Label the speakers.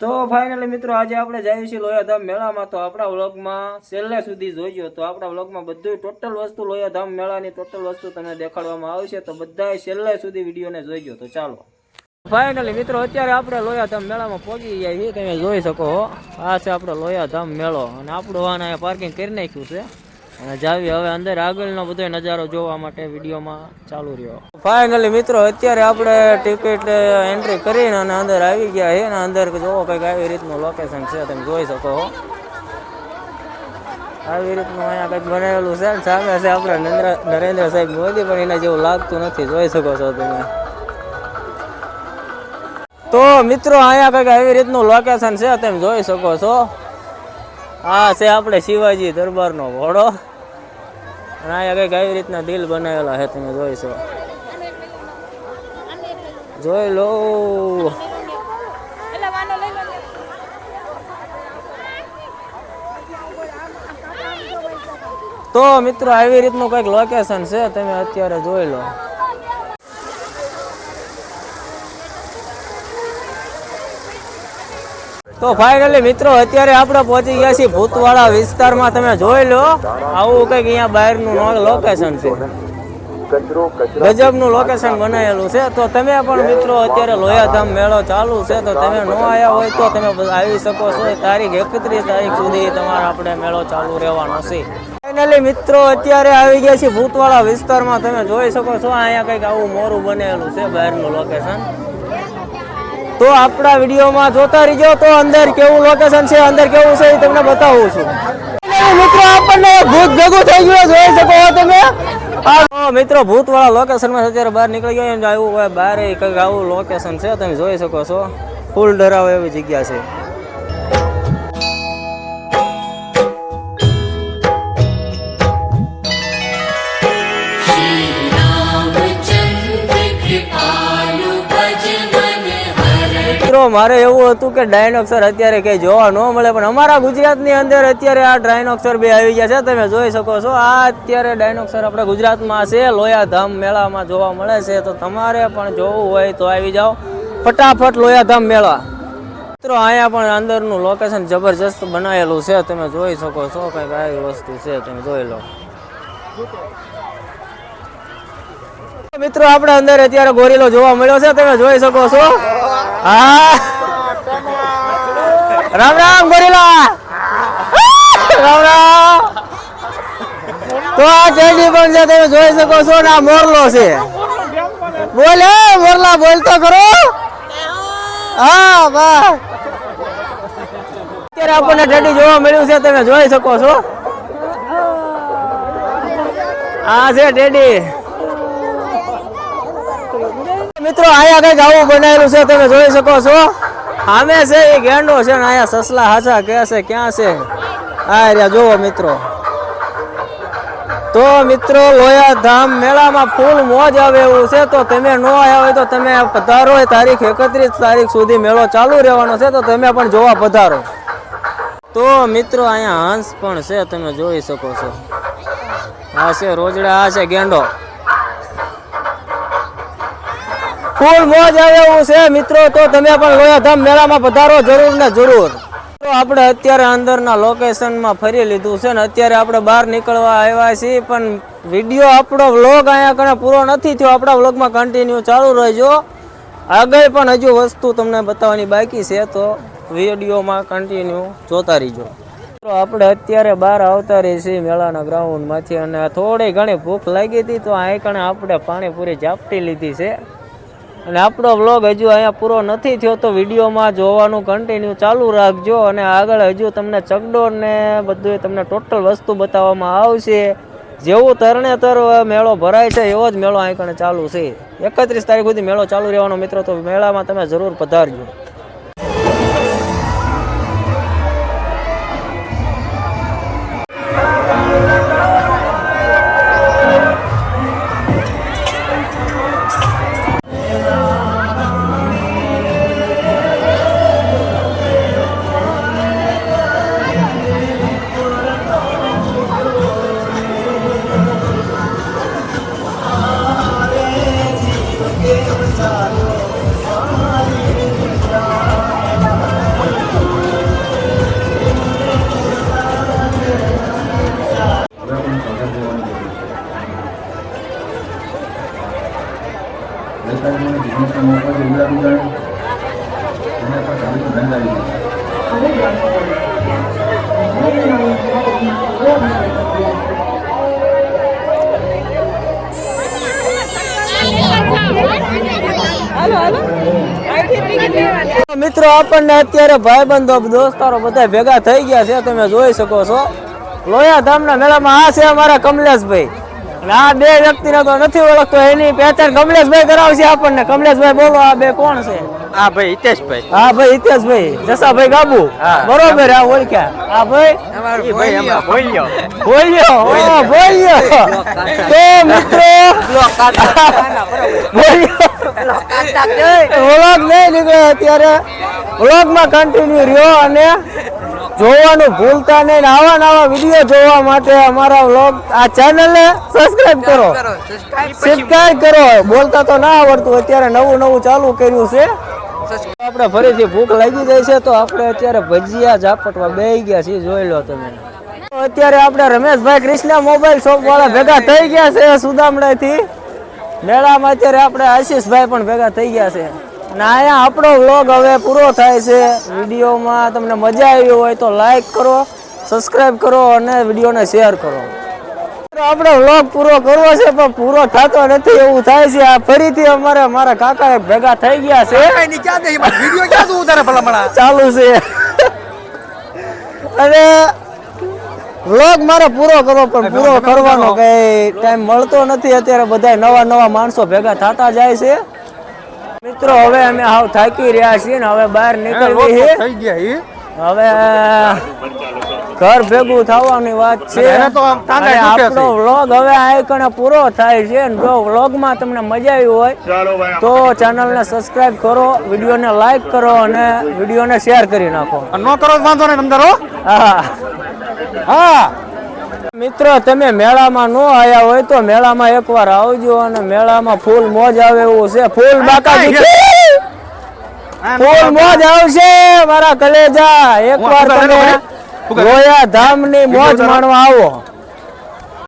Speaker 1: તો ફાઇનલી મિત્રો આજે આપણે જઈએ છીએ લોયાધામ મેળામાં. તો આપણા વ્લોગમાં છેલ્લે સુધી જોઈજો તો આપણા વ્લોગમાં બધું ટોટલ વસ્તુ લોયાધામ મેળાની ટોટલ વસ્તુ તમને દેખાડવામાં આવશે. તો બધા છેલ્લે સુધી વિડીયોને જોઈજો તો ચાલો. ફાઇનલી મિત્રો, અત્યારે આપણે લોયાધામ મેળામાં પહોંચી ગયા છીએ. તમે જોઈ શકો આ છે આપણો લોયાધામ મેળો. અને આપણું વાહન અહીંયા પાર્કિંગ કરી નાખ્યું છે. અને જાવી હવે અંદર આગળનો બધો નજારો જોવા માટે વિડીયોમાં ચાલુ રહ્યો. ફાઇનલી મિત્રો, અત્યારે આપણે ટિકિટ એન્ટ્રી કરીને અને અંદર આવી ગયા છે અંદર જોવો કંઈક આવી રીતનું લોકેશન છે, તમે જોઈ શકો છો આવી રીતનું અહીંયા કંઈક બનેલું છે. સામે છે આપણે નરેન્દ્ર નરેન્દ્ર સાહેબ મોદી, પણ એના જેવું લાગતું નથી. જોઈ શકો છો તમે. તો મિત્રો, અહીંયા કંઈક આવી રીતનું લોકેશન છે, તમે જોઈ શકો છો. આ છે આપણે શિવાજી દરબારનો ઘોડો. અને અહીંયા કંઈક રીતના દિલ બનાવેલા છે તમે જોઈ છો જોઈ લો. તો મિત્રો, આવી રીતનું કંઈક લોકેશન છે? તમે અત્યારે જોઈ લો. તો ફાઇનલી મિત્રો, અત્યારે આપણે પહોંચી ગયા છીએ ભૂતવાળા વિસ્તારમાં. તમે જોઈ લો, આવું કંઈક અહીંયા બહારનું લોકેશન છે. ગજબનું લોકેશન બનાવેલું છે. તો તમે પણ મિત્રો, અત્યારે લોયાધામ મેળો ચાલુ છે. તો તમે ન આવ્યા હોય તો તમે આવી શકો છો. તારીખ એકત્રીસ તારીખ સુધી તમારે આપણે મેળો ચાલુ રહેવાનો છે. ફાઇનલી મિત્રો, અત્યારે આવી ગયા છે ભૂતવાળા વિસ્તારમાં. તમે જોઈ શકો છો, અહીંયા કંઈક આવું મોરું બનેલું છે, બહારનું લોકેશન તો આપણા વિડીયોમાં જોતા રહીજો તો અંદર કેવું લોકેશન છે, અંદર કેવું છે એ તમને બતાવું છું. મિત્રો, આપણને ભૂત ભેગું થઈ ગયું, જોઈ શકો તમે? મિત્રો ભૂત વાળા લોકેશનમાં અત્યારે બહાર નીકળી ગયો ને આવું હોય બહાર કંઈક આવું લોકેશન છે, તમે જોઈ શકો છો. ફૂલ ડરાવે એવી જગ્યા છે. મારે એવું હતું કે ડાયનોક્સર અત્યારે કઈ જોવા ન મળે, પણ અમારા ગુજરાતની અંદર અત્યારે આ ડાયનોસર બે આવી ગયા છે. તમે જોઈ શકો છો, આ અત્યારે ડાયનોક્સર આપણે ગુજરાતમાં છે. લોયાધામ મેળામાં જોવા મળે છે. તો તમારે પણ જોવું હોય તો આવી જાઓ. ફટાફટ લોયાધામ મેળા. મિત્રો, અહીંયા પણ અંદરનું લોકેશન જબરજસ્ત બનાવેલું છે. તમે જોઈ શકો છો કંઈક આવી વસ્તુ છે, તમે જોઈ લો. મિત્રો, આપણે અંદર અત્યારે ગોરીલો જોવા મળ્યો છે. તમે જોઈ શકો છો. હા રામ રામ, ગોરીલા! રામ રામ! તો આ ટેડી પણ છે, તમે જોઈ શકો છો ને, આ મોરલો છે. બોલ હે મોરલા, બોલ તો ખરો. હા બસ અત્યારે આપણને ઠંડી જોવા મળ્યું છે, તમે જોઈ શકો છો. આ છે ટેડી મિત્રો, અહીંયા કંઈક આવું બનાવેલું છે, તમે જોઈ શકો છો. સામે છે એ ગેંડો છે ને અહીંયા સસલા હાચા કે છે, ક્યાં છે? આ રહ્યા જોવો મિત્રો. તો મિત્રો, લોયાધામ મેળામાં ફૂલ મોજ આવે એવું છે, તો તમે ન આવ્યા હોય તો તમે પધારો. તારીખ એકત્રીસ તારીખ સુધી મેળો ચાલુ રહેવાનો છે, તો તમે પણ જોવા પધારો. તો મિત્રો, અહીંયા હંસ પણ છે, તમે જોઈ શકો છો. આ છે રોજડા, આ છે ગેંડો. ફૂલ મોજ આવે એવું છે, મિત્રો. તો તમે પણ લોયાધામ મેળામાં પધારો જરૂર ને જરૂર. તો આપણે અત્યારે અંદરના લોકેશનમાં ફરી લીધું છે ને, અત્યારે આપણે બહાર નીકળવા આવ્યા છીએ, પણ વીડિયો આપણો વ્લોગ અહીંયા કણે પૂરો નથી થયો. આપણા વ્લોગમાં કન્ટિન્યુ ચાલુ રહેજો. આગળ પણ હજુ વસ્તુ તમને બતાવવાની બાકી છે, તો વિડીયોમાં કન્ટિન્યુ જોતા રહીજો. તો આપણે અત્યારે બહાર આવતા રહી છીએ મેળાના ગ્રાઉન્ડમાંથી અને થોડી ઘણી ભૂખ લાગી હતી, તો અહીં કણે આપણે પાણીપુરી ઝાપટી લીધી છે. અને આપણો વ્લોગ હજુ અહીંયા પૂરો નથી થયો તો વિડીયોમાં જોવાનું કન્ટિન્યુ ચાલુ રાખજો અને આગળ હજુ તમને ચગડો ને બધું તમને ટોટલ વસ્તુ બતાવવામાં આવશે. જેવું તરણેતર મેળો ભરાય છે એવો જ મેળો અહીં કણે ચાલુ છે. એકત્રીસ તારીખ સુધી મેળો ચાલુ રહેવાનો મિત્રો, તો મેળામાં તમે જરૂર પધારજો. મિત્રો, આપણને અત્યારે ભાઈબંધો, દોસ્તારો બધા ભેગા થઈ ગયા છે, તમે જોઈ શકો છો. લોયા ધામના મેળામાં આ છે અમારા કમલેશભાઈ. આ બે વ્યક્તિને તો નથી ઓળખતો એની પહેચાન કમલેશભાઈ કરાવશે આપણને. કમલેશભાઈ બોલો આ બે કોણ છે?
Speaker 2: હા ભાઈ હિતેશભાઈ.
Speaker 1: હા ભાઈ હિતેશભાઈ. જસાભાઈ ગાબુ. બરોબર આ ઓળખ્યા. આ ભાઈ?
Speaker 2: ઈ બોલ્યો.
Speaker 1: બોલ્યો. બોલ્યો? તો મિત્રો બોલ્યો. વ્લોગ નહીં નીકળ્યો અત્યારે. વ્લોગમાં કન્ટિન્યુ રહ્યો અને જોવાનું ભૂલતા નહીં આવા નવા વીડિયો જોવા માટે અમારા વ્લોગ આ ચેનલને સબસ્ક્રાઇબ કરો. સબસ્ક્રાઇબ કરો બોલતા તો ના આવડતું અત્યારે નવું નવું ચાલુ કર્યું છે. આપણે ફરીથી ભૂખ લાગી જાય છે તો આપણે અત્યારે ભજીયા ઝાપટવા બેહી ગયા છીએ જોઈ લો તમે. અત્યારે આપણે રમેશભાઈ કૃષ્ણ મોબાઈલ શોપ વાળા ભેગા થઈ ગયા છે સુદામડાથી મેળામાં અત્યારે આપણે આશીષભાઈ પણ ભેગા થઈ ગયા છે. અને અહીંયા આપણો વ્લોગ હવે પૂરો થાય છે. વિડીયોમાં તમને મજા આવી હોય તો લાઈક કરો સબસ્ક્રાઇબ કરો અને વિડીયોને શેર કરો. આપણે વ્લોગ પૂરો કરવો છે પણ પૂરો થતો નથી. એવું થાય છે આ ફરીથી અમારે મારા કાકા ભેગા થઈ ગયા છે. ચાલુ છે. અને વ્લોગ મારે પૂરો કરવો પણ પૂરો કરવાનો કઈ ટાઈમ મળતો નથી. અત્યારે બધા નવા નવા માણસો ભેગા થતા જાય છે. મિત્રો હવે અમે હાવ થાકી રહ્યા છીએ ને હવે બહાર નીકળવી છે
Speaker 2: થઈ ગયા
Speaker 1: હવે ઘર ભેગું થવાની વાત છે. આપણો વ્લોગ હવે આ કણે પૂરો થાય છે જો જો વ્લોગમાં તમને મજા આવી હોય તો ચેનલને સબસ્ક્રાઇબ કરો વિડીયોને લાઈક કરો અને વિડીયોને શેર કરી નાખો.
Speaker 2: નો કરો વાંધો નહીં તમતારો
Speaker 1: હા.
Speaker 2: હા.
Speaker 1: મિત્રો તમે મેળામાં ન આવ્યા હોય તો મેળામાં એકવાર આવજો અને મેળામાં ફૂલ મોજ આવે એવું છે. ફૂલ બાકા ફૂલ મોજ આવશે મારા કલેજા. એકવાર તમે ગોયા ધામની મોજ માણવા આવો.